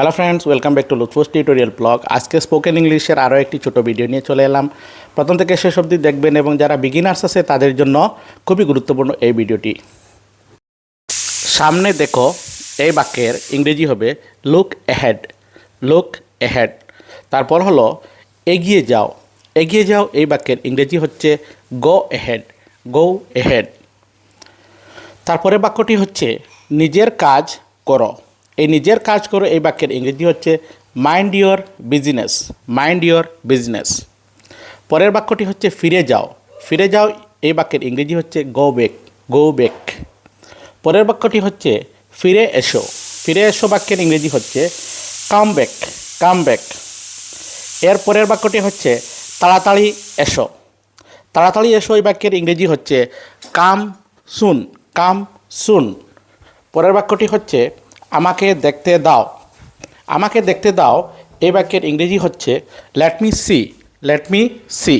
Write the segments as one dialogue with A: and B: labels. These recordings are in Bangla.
A: Hello friends welcome back to লুৎফোস tutorial blog আজকে স্পোকেন ইংলিশের আরও একটি ছোট ভিডিও নিয়ে চলে এলাম। প্রথম থেকে শেষ অবধি দেখবেন এবং যারা বিগিনার্স আছে, তাদের জন্য খুবই গুরুত্বপূর্ণ এই ভিডিওটি সামনে দেখো, এই বাক্যের ইংরেজি হবে লুক এহেড লুক এহেড তারপর হলো, এগিয়ে যাও। এগিয়ে যাও এই বাক্যের ইংরেজি হচ্ছে গো এহেড গো এহেড তারপরে বাক্যটি হচ্ছে, নিজের কাজ করো। এই নিজের কাজ করো, এই বাক্যের ইংরেজি হচ্ছে mind your business mind your business পরের বাক্যটি হচ্ছে, ফিরে যাও। ফিরে যাও, এই বাক্যের ইংরেজি হচ্ছে গো ব্যাক গো ব্যাক পরের বাক্যটি হচ্ছে, ফিরে এসো। ফিরে এসো বাক্যের ইংরেজি হচ্ছে কাম ব্যাক কাম ব্যাক এর পরের বাক্যটি হচ্ছে, তাড়াতাড়ি এসো। তাড়াতাড়ি এসো, এই বাক্যের ইংরেজি হচ্ছে কাম সুন কাম সুন পরের বাক্যটি হচ্ছে আমাকে দেখতে দাও। আমাকে দেখতে দাও। এই বাক্যের ইংরেজি হচ্ছে let me see let me see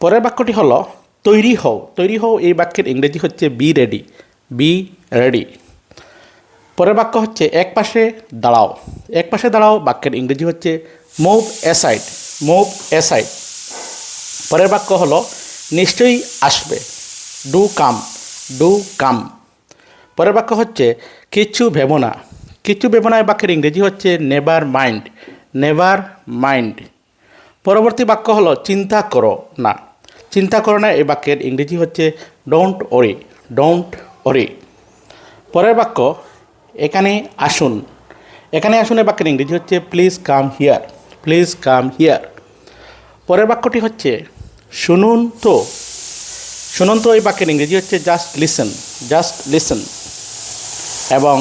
A: পরের বাক্যটি হলো, তৈরি হও। তৈরি হও, এই বাক্যের ইংরেজি হচ্ছে বি রেডি বি রেডি পরের বাক্য হচ্ছে, এক পাশে দাঁড়াও। এক পাশে দাঁড়াও, বাক্যের ইংরেজি হচ্ছে মুভ অ্যাসাইড মুভ অ্যাসাইড পরের বাক্য হলো, নিশ্চয়ই আসবে। ডু কাম ডু কাম পরের বাক্য হচ্ছে, কিছু ভেবো না কিচ্ছু ভেবো না এই বাক্যের ইংরেজি হচ্ছে নেভার মাইন্ড নেভার মাইন্ড পরবর্তী বাক্য হলো, চিন্তা করো না। চিন্তা করো না এই বাক্যের ইংরেজি হচ্ছে ডোন্ট ওরি ডোন্ট ওরি পরের বাক্য, এখানে আসুন। এখানে আসুন এই বাক্যের ইংরেজি হচ্ছে please come here please come here পরের বাক্যটি হচ্ছে, শুনুন তো। শুনুন তো এই বাক্যের ইংরেজি হচ্ছে জাস্ট লিসেন জাস্ট লিসেন এবং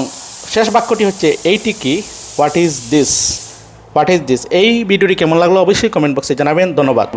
A: শেষ বাক্যটি হচ্ছে, এইটি কি? What is this what is this এই ভিডিওটি কেমন লাগল অবশ্যই কমেন্ট বক্সে জানাবেন। ধন্যবাদ।